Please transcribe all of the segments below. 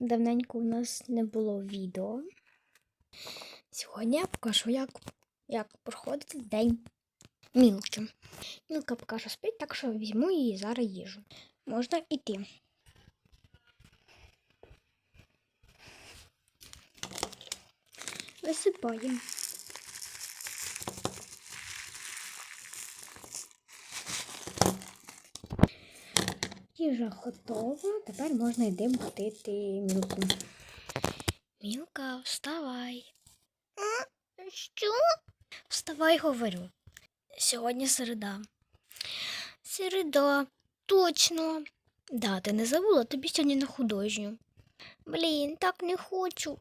Давненько у нас не було відео. Сьогодні я покажу, як, як проходить день Мілки. Мілка поки що спить, так що візьму її зараз їжу. Можна йти. Висипаємо. Їжа готова. Тепер можна йти будити мілку. Мілка, вставай. Що? Вставай, говорю. Сьогодні середа. Середа, точно. Да, ти не забула, тобі сьогодні на художню. Блін, так не хочу.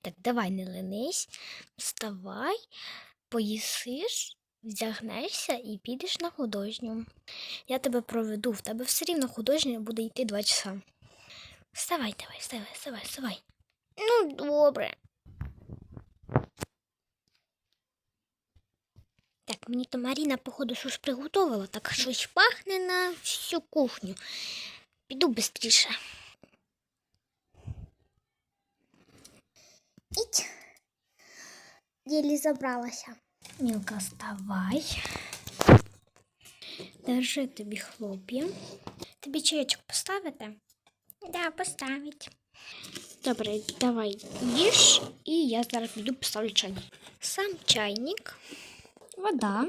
Так давай не ленись, вставай, поїсиш, вдягнешся і підеш на художню. Я тебе проведу, в тебе все рівно художня буде йти два часа. Вставай, давай, вставай, вставай, вставай. Ну, добре. Так, мені то Маріна, походу, щось приготувала, так щось пахне на всю кухню. Піду швидше. Іть. Єлі забралася. Мілка, вставай. Держи тобі хлоп'я. Тобі чаєчок поставити? Да, поставить. Добре, давай їж, і я зараз піду поставлю чай. Сам чайник, вода.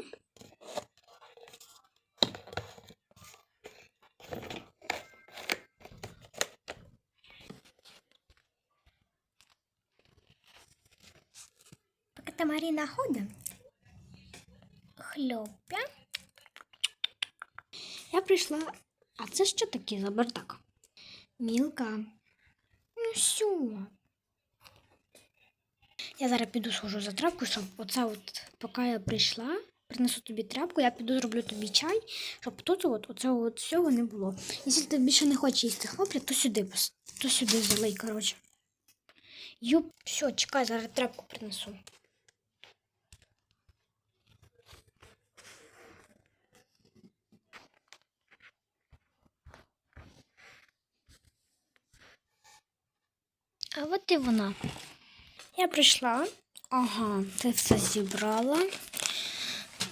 Поки та Маріна ходить, хлоп'я. Я прийшла. А це що таке за бардак? Мілка. Ну що? Я зараз піду схожу за трапку, щоб оце от, поки я прийшла, принесу тобі тряпку, я піду зроблю тобі чай, щоб тут от, оце от всього не було. Якщо ти більше не хочеш їсти хлопця, то сюди, то сюди залий, коротше. Юп, все, чекай, зараз тряпку принесу. А от і вона. Я прийшла. Ага, ти все зібрала.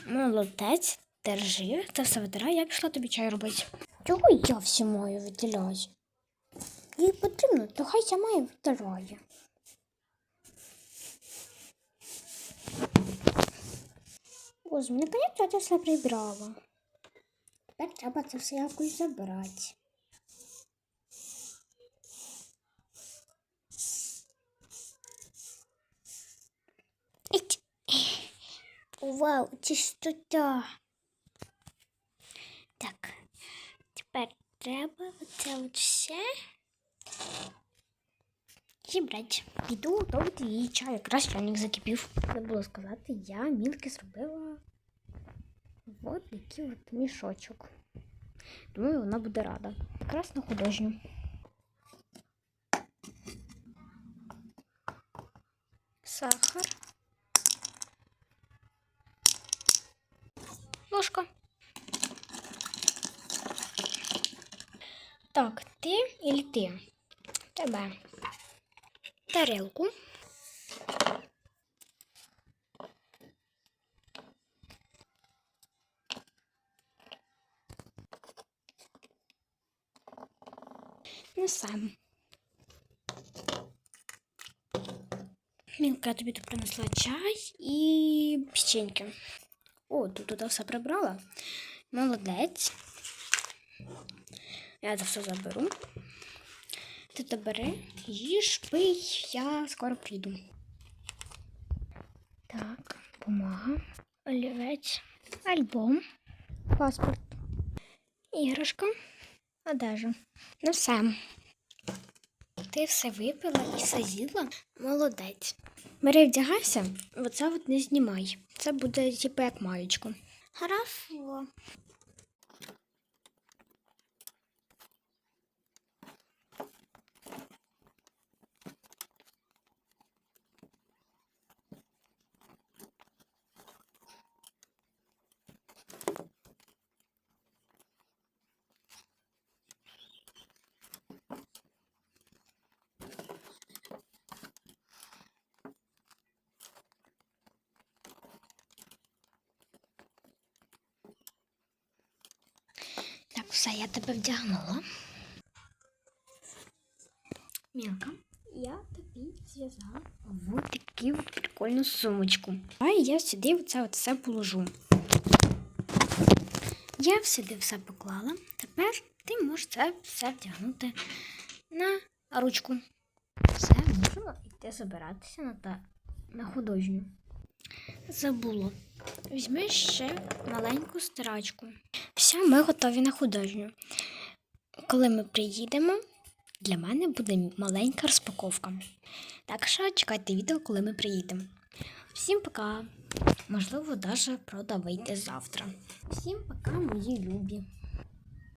Молодець, держи, це все витирай, я пішла тобі чай робити. Чого я всі маю виділяю? Їй потрібно, то хай сама і витирає. Боже, мені понятно, я все прибрала. Тепер треба це все якось забрати. Вау, чистота. Так, тепер треба оце от все зібрати. Піду готувати її чай. Якраз чайник закипів. Забула сказати, я мілки зробила от такий от мішочок. Думаю, вона буде рада. Якраз на художню. Сахар. Ложка. Так, ти или ти? Тебе. Тарелку. Несем. Мілка я тобі тут принесла чай і печеньки. О, тут туди все прибрала. Молодець. Я це все заберу. Ти то бери, їж, пий, я скоро прийду. Так, бумага, олівець, альбом, паспорт, іграшка, одежа. Ну все. Ти все випила і все з'їла? Молодець. Бери, вдягайся, оце от не знімай. Це буде типу як маєчко. Хорошо. Все, я тебе вдягнула. Мілка, я тобі зв'язала в таку прикольну сумочку. А я сюди оце от все положу. Я сюди все поклала. Тепер ти можеш це все вдягнути на ручку. Все, можемо йти забиратися на, та, на художню. Забула. Візьми ще маленьку стирачку. Все, ми готові на художню. Коли ми приїдемо, для мене буде маленька розпаковка. Так що чекайте відео, коли ми приїдемо. Всім пока! Можливо, навіть правда вийде завтра. Всім пока, мої любі.